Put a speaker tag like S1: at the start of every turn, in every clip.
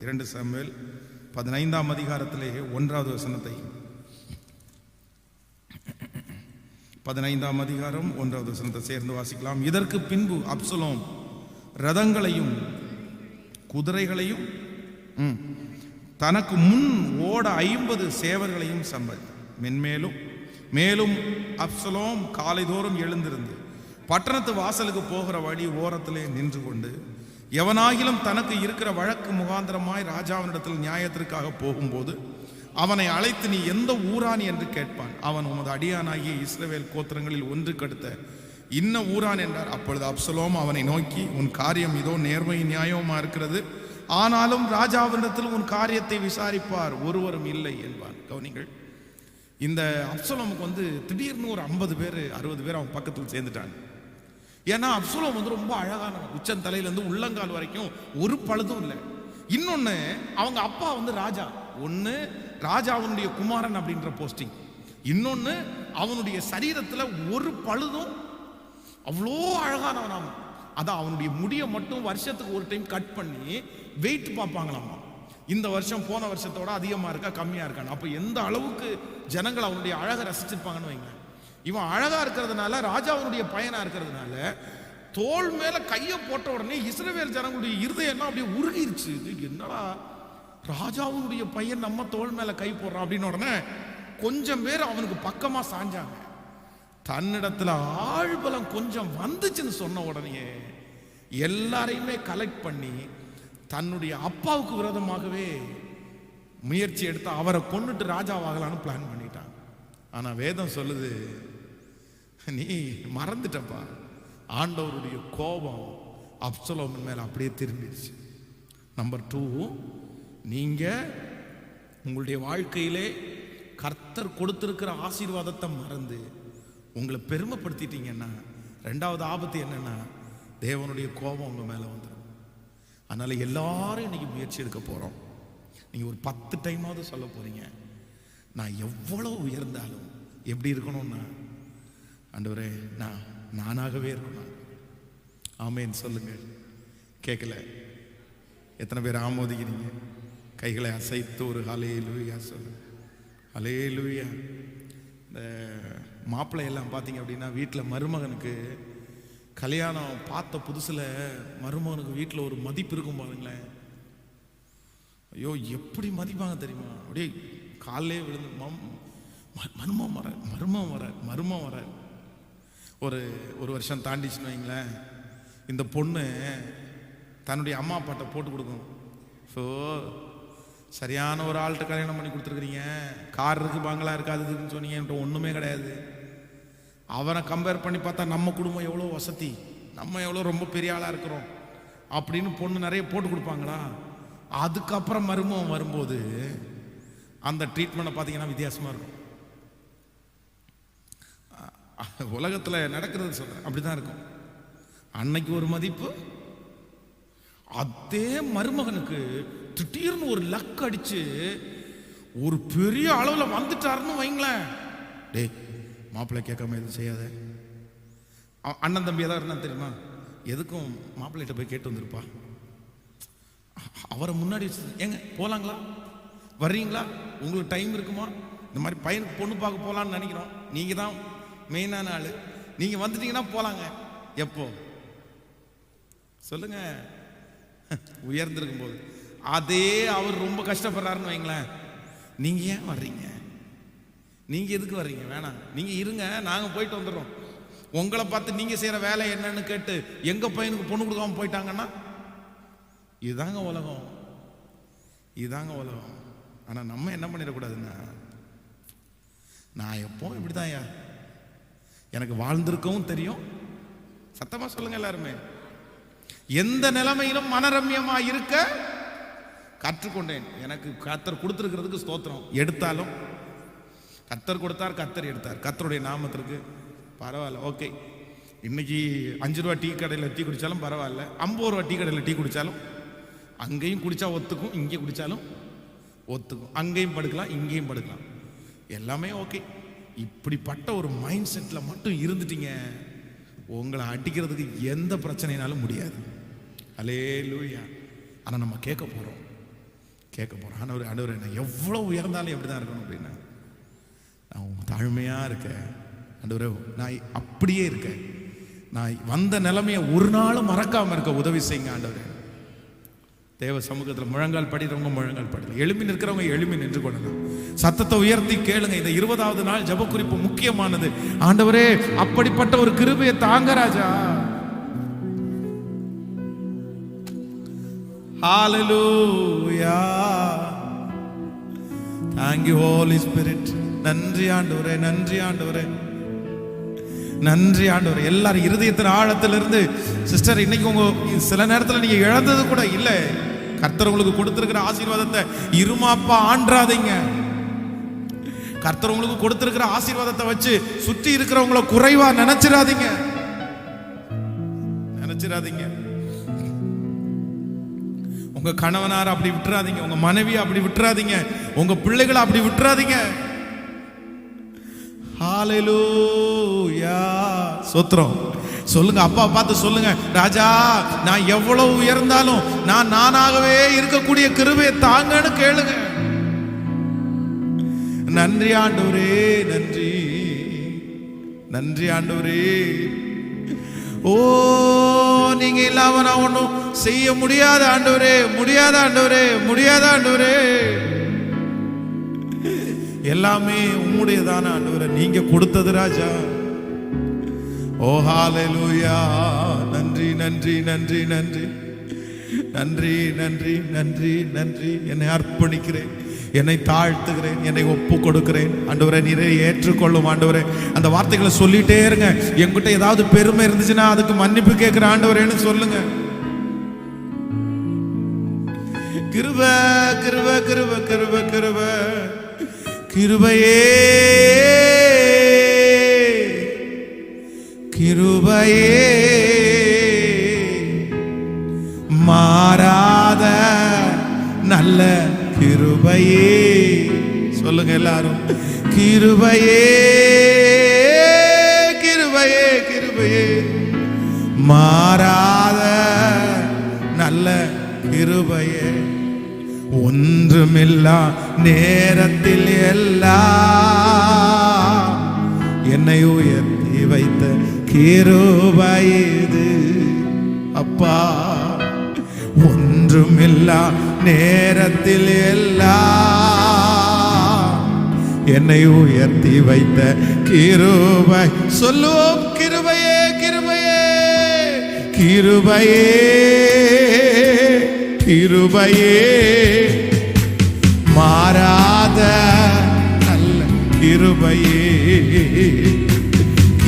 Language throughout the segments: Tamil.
S1: இரண்டு சாமுவேல் பதினைந்தாம் அதிகாரத்திலே ஒன்றாவது வசனத்தை. பதினைந்தாம் அதிகாரம் ஒன்றாவது வசனத்தை சேர்ந்து வாசிக்கலாம். இதற்கு பின்பு அப்சலோம் ரதங்களையும் குதிரைகளையும் ம், தனக்கு முன் ஓட ஐம்பது சேவர்களையும் சம்பாதித்தார் மென்மேலும் மேலும் அப்சலோம் காலைதோறும் எழுந்திருந்து பட்டணத்து வாசலுக்கு போகிற வழி ஓரத்திலே நின்று கொண்டு எவனாகிலும் தனக்கு இருக்கிற வழக்கு முகாந்திரமாய் ராஜாவினிடத்தில் நியாயத்திற்காக போகும்போது அவனை அழைத்து நீ எந்த ஊரான் என்று கேட்பான். அவன் உமது அடியானாகிய இஸ்ரவேல் கோத்திரங்களில் ஒன்று கடுத்த இன்ன ஊரான் என்றார். அப்பொழுது அப்சலோம் அவனை நோக்கி உன் காரியம் இதோ நேர்மை நியாயமா இருக்கிறது. ஆனாலும் ராஜாவினிடத்தில் உன் காரியத்தை விசாரிப்பார். ஒருவரும் இல்லை என்பான். கவனிகள் இந்த அப்சலோமுக்கு வந்து திடீர்னு ஒரு ஐம்பது பேர் அறுபது பேர் அவன் பக்கத்தில் சேர்ந்துட்டாங்க. ஏன்னா அப்சுலம் வந்து ரொம்ப அழகானவன். உச்சன் தலையிலேருந்து உள்ளங்கால் வரைக்கும் ஒரு பழுதும் இல்லை. இன்னொன்று அவங்க அப்பா வந்து ராஜா. ஒன்று ராஜாவுடைய குமாரன் அப்படின்ற போஸ்டிங் இன்னொன்று அவனுடைய சரீரத்தில் ஒரு பழுதும் அவ்வளோ அழகானவன் அவன். அதான் அவனுடைய முடியை மட்டும் வருஷத்துக்கு ஒரு டைம் கட் பண்ணி வெயிட் பார்ப்பாங்களாமா. இந்த வருஷம் போன வருஷத்தோட அதிகமாக இருக்கா கம்மியாக இருக்கான்னு. அப்போ எந்த அளவுக்கு ஜனங்கள் அவனுடைய அழகை ரசிச்சிருப்பாங்கன்னு வைங்க இவன் அழகா இருக்கிறதுனால ராஜாவுடைய பையனா இருக்கிறதுனால தோள் மேல கையை போட்ட உடனே இஸ்ரவேல் ஜனங்களுடைய இருதயம் அப்படியே உருகிருச்சு. இது என்னடா? ராஜாவுடைய பையன் நம்ம தோள் மேல கை போடுறான் அப்படின்னு உடனே கொஞ்சம் பேர் அவனுக்கு பக்கமா சாஞ்சாங்க. தன்னிடத்துல ஆழ்பலம் கொஞ்சம் வந்துச்சுன்னு சொன்ன உடனே எல்லாரையுமே கலெக்ட் பண்ணி தன்னுடைய அப்பாவுக்கு விரோதமாகவே முயற்சி எடுத்து அவரை கொன்னுட்டு ராஜாவாகலான்னு பிளான் பண்ணிட்டான் ஆனா வேதம் சொல்லுது நீ மறந்துட்டப்பா. ஆண்டவருடைய கோபம் அப்சலோமன் மேலே அப்படியே திரும்பிடுச்சு. நம்பர் டூ நீங்கள் உங்களுடைய வாழ்க்கையிலே கர்த்தர் கொடுத்துருக்கிற ஆசீர்வாதத்தை மறந்து உங்களை பெருமைப்படுத்திட்டீங்கன்னா ரெண்டாவது ஆபத்து என்னென்னா தேவனுடைய கோபம் உங்கள் மேலே வந்துடும் அதனால் எல்லாரும் இன்றைக்கி முயற்சி எடுக்க போகிறோம் நீங்கள் ஒரு பத்து டைமாவது சொல்ல போகிறீங்க நான் எவ்வளவு உயர்ந்தாலும் எப்படி இருக்கணும்னா ஆண்டவரே நான் நானாகவே இருக்கணும். ஆமேன்னு சொல்லுங்கள் கேட்கல எத்தனை பேர் ஆமோதிக்கிறீங்க? கைகளை அசைத்து ஒரு ஹலே லூயா சொல்லு ஹலே லூயா இந்த மாப்பிள்ளை எல்லாம் பார்த்தீங்க அப்படின்னா வீட்டில் மருமகனுக்கு கல்யாணம் பார்த்த புதுசில் மருமகனுக்கு வீட்டில் ஒரு மதிப்பு இருக்கும் பாருங்களேன். ஐயோ எப்படி மதிப்பாங்க தெரியுமா? அப்படியே காலைலே விழுந்து மம் ம- மர்மம் வர மர்மம் வர மர்மம் வர. ஒரு ஒரு வருஷம் தாண்டிச்சுன்னு வைங்களேன். இந்த பொண்ணு தன்னுடைய அம்மா அப்பாட்ட போட்டு கொடுக்கும் ஸோ சரியான ஒரு ஆள்கிட்ட கல்யாணம் பண்ணி கொடுத்துருக்குறீங்க. கார் இருக்குது பங்களா இருக்காது இதுன்னு ஒன்றுமே கிடையாது. அவனை கம்பேர் பண்ணி பார்த்தா நம்ம குடும்பம் எவ்வளோ வசதி நம்ம எவ்வளோ ரொம்ப பெரிய ஆளாக இருக்கிறோம் அப்படின்னு பொண்ணு நிறைய போட்டு கொடுப்பாங்களா? அதுக்கப்புறம் மருமகம் வரும்போது அந்த ட்ரீட்மெண்ட்டை பார்த்தீங்கன்னா வித்தியாசமாக இருக்கும். உலகத்தில் நடக்கிறது சொல்கிறேன் அப்படி தான் இருக்கும். அன்னைக்கு ஒரு மதிப்பு அதே மருமகனுக்கு திடீர்னு ஒரு லக் அடித்து ஒரு பெரிய அளவில் வந்துட்டாருன்னு வைங்களேன். டேய் மாப்பிள்ளை கேட்காம எதுவும் செய்யாத. அண்ணன் தம்பி ஏதாவது இருந்தா தெரியுமா? எதுக்கும் மாப்பிள்ளைகிட்ட போய் கேட்டு வந்திருப்பா. அவரை முன்னாடி ஏங்க போகலாங்களா வர்றீங்களா? உங்களுக்கு டைம் இருக்குமா? இந்த மாதிரி பையனுக்கு பொண்ணு பார்க்க போகலான்னு நினைக்கிறோம். நீங்கள் தான் மெயினான ஆள் நீங்கள் வந்துட்டீங்கன்னா போகலாங்க எப்போ? சொல்லுங்க. உயர்ந்திருக்கும் போது அதே அவர் ரொம்ப கஷ்டப்படுறாருன்னு வைங்களேன். நீங்க ஏன் வர்றீங்க? நீங்க எதுக்கு வர்றீங்க? வேணாம். நீங்க இருங்க. நாங்க போயிட்டு வந்துடுறோம். உங்களை பார்த்து நீங்க செய்யற வேலை என்னன்னு கேட்டு எங்க பையனுக்கு பொண்ணு கொடுக்காம போயிட்டாங்கன்னா? இதுதாங்க உலகம். இதுதாங்க உலகம். ஆனா நம்ம என்ன பண்ணிடக்கூடாதுன்னா நான் எப்பவும் இப்படிதான்யா எனக்கு வாழ்ந்திருக்கவும் தெரியும். சத்தமா சொல்லுங்க எல்லாருமே. எந்த நிலைமையிலும் மனரம்யமா இருக்க கற்றுக்கொண்டேன். எனக்கு கத்தர் கொடுத்துருக்கிறதுக்கு ஸ்தோத்திரம். எடுத்தாலும் கத்தர் கொடுத்தார் கத்தர் எடுத்தார். கத்தருடைய நாமத்திற்கு பரவாயில்ல. ஓகே. இன்னைக்கு அஞ்சு ரூபா டீ கடையில் டீ குடித்தாலும் பரவாயில்ல. ஐம்பது ரூபா டீ கடையில் டீ குடித்தாலும் அங்கேயும் குடித்தா ஒத்துக்கும் இங்கே குடித்தாலும் ஒத்துக்கும். அங்கேயும் படுக்கலாம் இங்கேயும் படுக்கலாம். எல்லாமே ஓகே. இப்படிப்பட்ட ஒரு மைண்ட் செட்டில் மட்டும் இருந்துட்டீங்க உங்களை அடிக்கிறதுக்கு எந்த பிரச்சனைனாலும் முடியாது. அலே லூயா ஆனால் நம்ம கேட்க போகிறோம் கேட்க போகிறோம் ஆனவர் ஆண்டவர் நான் எவ்வளோ உயர்ந்தாலும் எப்படி தான் இருக்கணும் அப்படின்னா. நான் தாழ்மையாக இருக்கேன். ஆண்டவர் நான் அப்படியே இருக்கேன். நான் வந்த நிலைமையை ஒரு நாளும் மறக்காமல் இருக்க உதவி செய்யுங்க ஆண்டவரே. தேவ சமூகத்தில் முழங்கால் படிக்கிறவங்க முழங்கால் படிக்கல. எழுப்பி நிற்கிறவங்க எழுப்பி நின்று கொள்ளலாம். சத்தத்தை உயர்த்தி கேளுங்க. இந்த இருபதாவது நாள் ஜப குறிப்பு முக்கியமானது. ஆண்டவரே அப்படிப்பட்ட ஒரு கிருபையை தாங்க ராஜா. ஹalleluya ஹோலி ஸ்பிரிட் நன்றி ஆண்டவரே நன்றி ஆண்டவரே. நன்றி ஆண்டவர். எல்லாரும் இருதயத்தின் ஆழத்திலிருந்து சிஸ்டர் இன்னைக்கு உங்க சில நேரத்தில் நீங்க இழந்தது கூட இல்லை. கர்த்தர் உங்களுக்கு கொடுத்துருக்கிற ஆசீர்வாதத்தை இருமாப்பா ஆண்டாதீங்க. கர்த்தர் உங்களுக்கு கொடுத்துருக்கிற ஆசீர்வாதத்தை வச்சு சுற்றி இருக்கிறவங்கள குறைவா நினைச்சிடாதீங்க. நினைச்சிடாதீங்க. உங்க கணவனார் அப்படி விட்டுறாதீங்க. உங்க மனைவி அப்படி விட்டுறாதீங்க. உங்க பிள்ளைகளை அப்படி விட்டுறாதீங்க. ஹalleluya. சோத்ரம் சொல்லுங்க அப்பா பார்த்து சொல்லுங்க. ராஜா நான் எவ்வளவு உயர்ந்தாலும் நான் நானாகவே இருக்கக்கூடிய கிருபையை தாங்கன்னு கேளுங்க. நன்றி ஆண்டவரே நன்றி. நன்றி ஆண்டவரே. ஓ நீங்க இல்லாம நான் ஒன்றும் செய்ய முடியாத ஆண்டவரே முடியாத ஆண்டவரே முடியாத ஆண்டவரே. எல்லாமே உங்களுடையதான ஆண்டவரை நீங்க கொடுத்தது ராஜா. ஓ ஹalleluya. நன்றி நன்றி நன்றி நன்றி. நன்றி நன்றி நன்றி நன்றி. என்னை அர்ப்பணிக்கிறேன். என்னை தாழ்த்துகிறேன். என்னை ஒப்பு கொடுக்கிறேன் ஆண்டவரை நீரே ஏற்றுக்கொள்ளும் ஆண்டவரே. அந்த வார்த்தைகளை சொல்லிட்டே இருங்க. என்கிட்ட ஏதாவது பெருமை இருந்துச்சுன்னா அதுக்கு மன்னிப்பு கேட்கிற ஆண்டவரேன்னு சொல்லுங்க. கிருப கிருப கிருப கிருப கிருப. கிருபையே. கிருபையே. மாறாத நல்ல கிருபையே. சொல்லுங்க எல்லாரும். கிருபையே கிருபையே கிருபையே. மாறாத நல்ல கிருபையே. ஒன்றுமில்லா நேரத்தில் எல்லா கிருபை வயது. அப்பா ஒன்றுமில்லா நேரத்தில் எல்லாம் என்னை உயர்த்தி வைத்த கிருபை. சொல்லுவோம் கிருபையே கிருபையே கிருபையே கிருபையே. மாறாத நல்ல கிருபையே.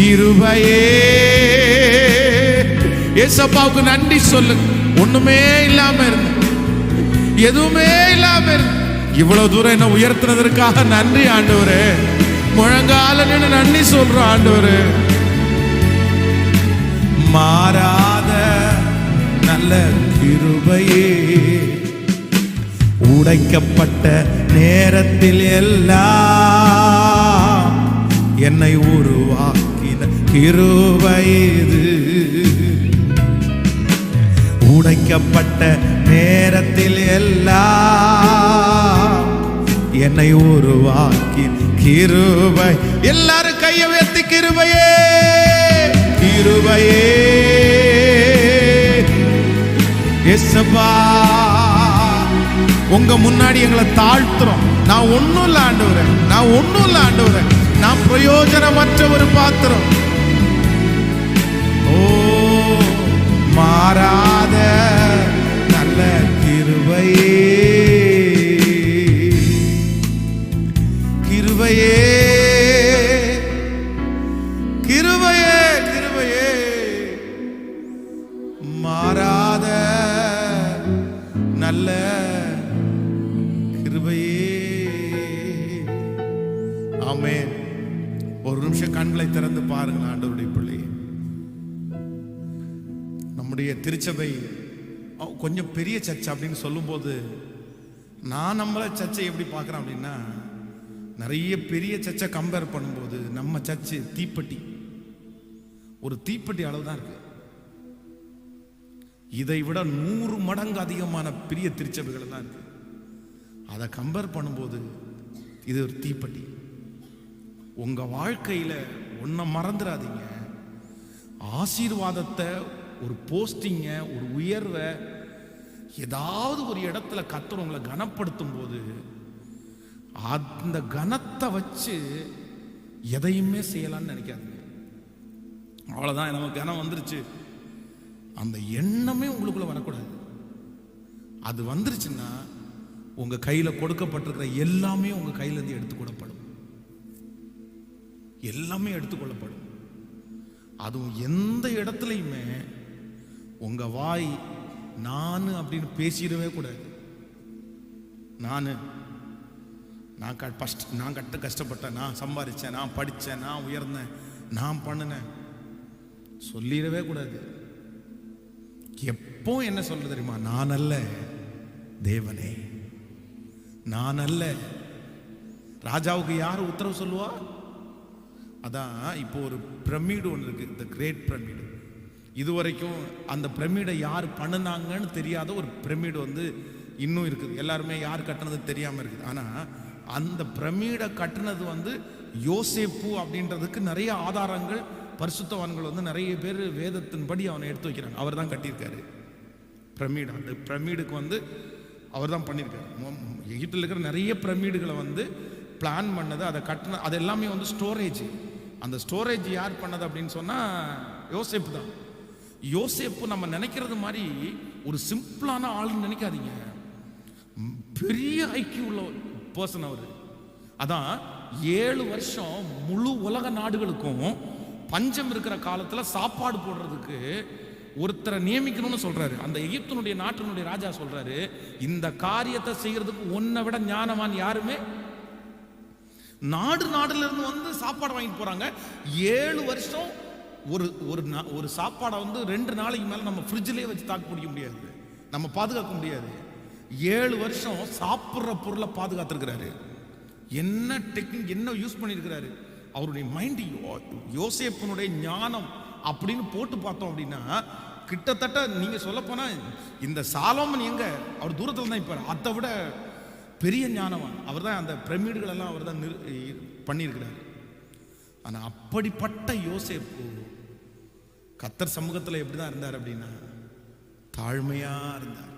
S1: கிருபையே ஏசப்பாவுக்கு நன்றி சொல்லுங்க ஒண்ணுமே இல்லாம இருந்து எதுவுமே இல்லாம இருந்து இவ்வளவு தூரம் என்ன உயர்த்தினதற்காக நன்றி ஆண்டவரே. முழங்கால நின்று நன்றி சொல்றோம் ஆண்டவரே. மாறாத நல்ல கிருபையே. உடைக்கப்பட்ட நேரத்தில் எல்லாம் என்னை உருவாக்க கிருபை உடைக்கப்பட்ட நேரத்தில் எல்லாம் என்னை உருவாக்கி கிருபை. எல்லாரும் கையை உயர்த்தி கிருபையே கிருபையே. எஸ்பா உங்க முன்னாடி எங்களை தாழ்த்துறோம். நான் ஒன்றும் இல்லை ஆண்டு வரேன் நான் ஒன்றும் இல்லை ஆண்டு வரேன் நான் பிரயோஜனமற்ற ஒரு பாத்திரம். ஆமே ஒரு நிமிஷம் கண்களை திறந்து பாருங்கள் ஆண்டவருடைய பிள்ளையை நம்முடைய திருச்சபை கொஞ்சம் பெரிய சர்ச்சை அப்படின்னு சொல்லும்போது நான் நம்மள சர்ச்சை எப்படி பார்க்குறேன் அப்படின்னா நிறைய பெரிய சர்ச்சை கம்பேர் பண்ணும்போது நம்ம சர்ச்சு தீப்பெட்டி. ஒரு தீப்பெட்டி அளவு தான் இருக்கு. இதை விட நூறு மடங்கு அதிகமான பெரிய திருச்சபைகள் தான் இருக்கு. அதை கம்பேர் பண்ணும்போது இது ஒரு தீப்பெட்டி. உங்க வாழ்க்கையில ஒன்றை மறந்துடாதீங்க ஆசீர்வாதத்தை ஒரு போஸ்டிங்க ஒரு உயர்வை ஏதாவது ஒரு இடத்துல கத்தர் உங்களை கனப்படுத்தும் போது அந்த கனத்தை வச்சு எதையுமே செய்யலான்னு நினைக்காதீங்க. அவ்வளோதான் நமக்கு கனம் வந்துருச்சு. அந்த எண்ணமே உங்களுக்குள்ள வரக்கூடாது. அது வந்துருச்சுன்னா உங்க கையில கொடுக்கப்பட்டிருக்கிற எல்லாமே உங்க கையிலேருந்து எடுத்துக்கொள்ளப்படும் எல்லாமே எடுத்துக்கொள்ளப்படும். அதுவும் எந்த இடத்துலையுமே உங்க வாய் நான் அப்படின்னு பேசிடவே கூடாது. நான். நான் க ஃபஸ்ட் நான் கட்ட கஷ்டப்பட்டேன் நான் சம்பாதிச்சேன் நான் படித்தேன் நான் உயர்ந்தேன் நான் பண்ணினேன். சொல்லிடவே கூடாது. எப்போ என்ன சொல்ல தெரியுமா? நான் அல்ல தேவனே. நான் அல்ல. ராஜாவுக்கு யார் உத்தரவு சொல்லுவா? அதான் இப்போ ஒரு பிரமிடு ஒன்று இருக்குது த கிரேட் பிரமிடு. இதுவரைக்கும் அந்த பிரமிடை யார் பண்ணுனாங்கன்னு தெரியாத ஒரு பிரமிடு வந்து இன்னும் இருக்குது. எல்லாருமே யார் கட்டினது தெரியாமல் இருக்குது. ஆனால் அந்த பிரமிடை கட்டினது வந்து யோசேப்பு அப்படின்றதுக்கு நிறைய ஆதாரங்கள் பரிசுத்தவான்கள் வந்து நிறைய பேர் வேதத்தின்படி அவனை எடுத்து வைக்கிறாங்க. அவர் தான் கட்டியிருக்காரு. பிரமிடு. அந்த பிரமிடுக்கு வந்து அவர் தான் பண்ணியிருக்காரு. எகிப்தில் இருக்கிற நிறைய பிரமிடுகளை வந்து பிளான் பண்ணது அதை கட்டின அது எல்லாமே வந்து ஸ்டோரேஜ் அந்த ஸ்டோரேஜ் யார் பண்ணது அப்படின்னு சொன்னால் யோசேப்பு தான். யோசேப்பு நம்ம நினைக்கிறது மாதிரி ஒரு சிம்பிளான ஆள்னு நினைக்காதீங்க. பெரிய ஐக்கியம் உள்ள பர்சன் அவர். அதான் ஏழு வருஷம் முழு உலக நாடுகளுக்கும் பஞ்சம் இருக்கிற காலத்தில் சாப்பாடு போடுறதுக்கு ஒருத்தரை நியமிக்கணும்னு சொல்றாரு. அந்த எகிப்தினுடைய நாட்டினுடைய ராஜா சொல்றாரு இந்த காரியத்தை செய்யறதுக்கு உன்னை விட ஞானவான் யாருமே நாடு நாடுல இருந்து வந்து சாப்பாடு வாங்கிட்டு போறாங்க. ஏழு வருஷம் ஒரு ஒரு நா- ஒரு சாப்பாடை வந்து ரெண்டு நாளைக்கு மேல நம்ம ஃப்ரிட்ஜ்லயே வச்சு தாக்கு பிடிக்க முடியாது. நம்ம பாதுகாக்க முடியாது. ஏழு வருஷம் சாப்பிட்ற பொருளை பாதுகாத்துருக்கிறாரு. என்ன டெக்னிக் என்ன யூஸ் பண்ணியிருக்கிறாரு? அவருடைய மைண்ட் யோசேப்பனுடைய ஞானம் அப்படின்னு போட்டு பார்த்தோம் அப்படின்னா கிட்டத்தட்ட நீங்க சொல்லப்போனால் இந்த சாலோமன் எங்க? அவர் தூரத்தில் தான் இப்போ அதை விட பெரிய ஞானவான். அவர் தான் அந்த பிரமிடுகளெல்லாம் அவர் தான் பண்ணியிருக்கிறார். ஆனால் அப்படிப்பட்ட யோசேப்பு கத்தர் சமூகத்தில் எப்படி தான் இருந்தார் அப்படின்னா தாழ்மையாக இருந்தார்.